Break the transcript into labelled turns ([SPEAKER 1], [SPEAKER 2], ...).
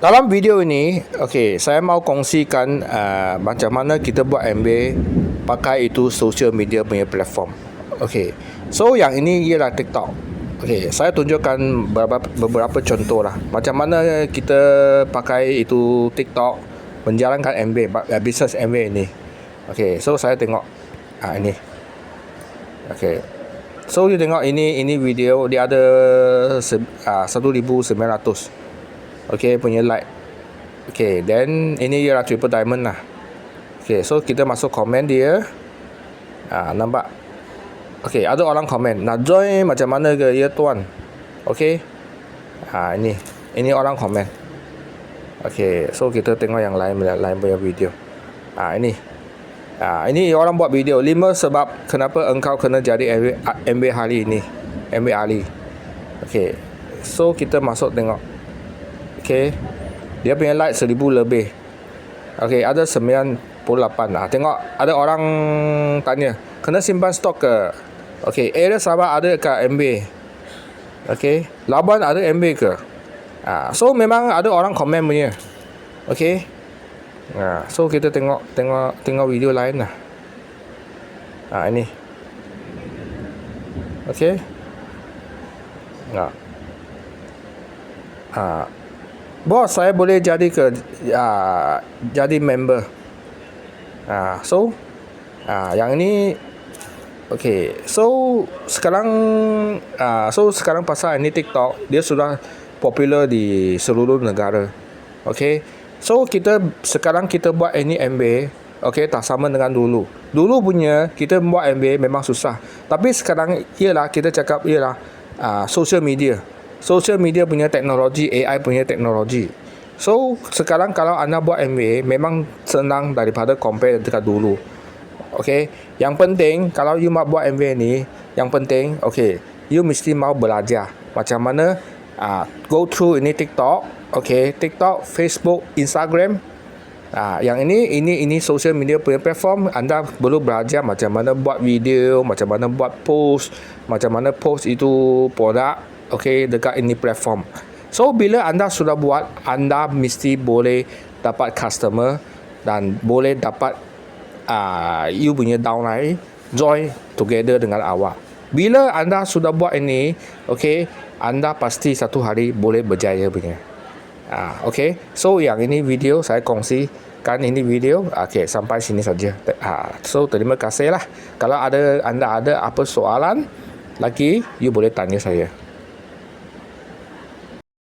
[SPEAKER 1] Dalam video ini, okey, saya mau kongsikan uh, macam mana kita buat MBA pakai itu social media punya platform. Okey. So yang ini ialah TikTok. Okey, saya tunjukkan beberapa, beberapa contoh lah. Macam mana kita pakai itu TikTok menjalankan MBA, uh, business MBA ini. Okey, so saya tengok ah ini. Okey. So you tengok ini ini video dia ada uh, 1900 Okay punya like Okay then ini ialah triple diamond lah. Okay so kita masuk komen dia. Ha, Nampak? Okay ada orang komen Nak join macam mana ke ya tuan? Okay. Ha, Ini Ini orang komen Okay so kita tengok yang lain Lain punya video. Ha, Ini. Ha, Ini orang buat video. 5 sebab Kenapa engkau kena jadi MB, MB hari ini MB Ali Okay So kita masuk tengok Okey. Dia punya like seribu lebih. Okey, ada 98. Ah, tengok ada orang tanya, kena simpan stok ke? Okey, area Sabah ada ke MB? Okey, Labuan ada MB ke? Ah, so memang ada orang komen punya. Okey. Ah, so kita tengok tengok tengok video lain lah. Ah, ini. Okey. Nah. Ah, Bos, saya boleh jadi ke uh, jadi member. Uh, so, uh, yang ini Okay, so sekarang uh, so sekarang pasal ini TikTok dia sudah popular di seluruh negara. Okay, so kita sekarang kita buat ini MBA, okay tak sama dengan dulu. Dulu punya kita buat MBA memang susah, tapi sekarang ialah kita cakap ialah uh, social media social media punya teknologi, AI punya teknologi. So, sekarang kalau anda buat MBA, memang senang daripada compare dekat dulu. Okay, yang penting kalau you mau buat MBA ni, yang penting, okay, you mesti mau belajar macam mana uh, go through ini TikTok, okay, TikTok, Facebook, Instagram. Ah, yang ini ini ini social media punya platform anda perlu belajar macam mana buat video, macam mana buat post, macam mana post itu produk okay, dekat ini platform. So bila anda sudah buat, anda mesti boleh dapat customer dan boleh dapat uh, you punya downline join together dengan awak. Bila anda sudah buat ini, okay, anda pasti satu hari boleh berjaya punya. Ah, okay. So yang ini video saya kongsi kan ini video okay, sampai sini saja. Ah, so terima kasih lah. Kalau ada anda ada apa soalan lagi, you boleh tanya saya.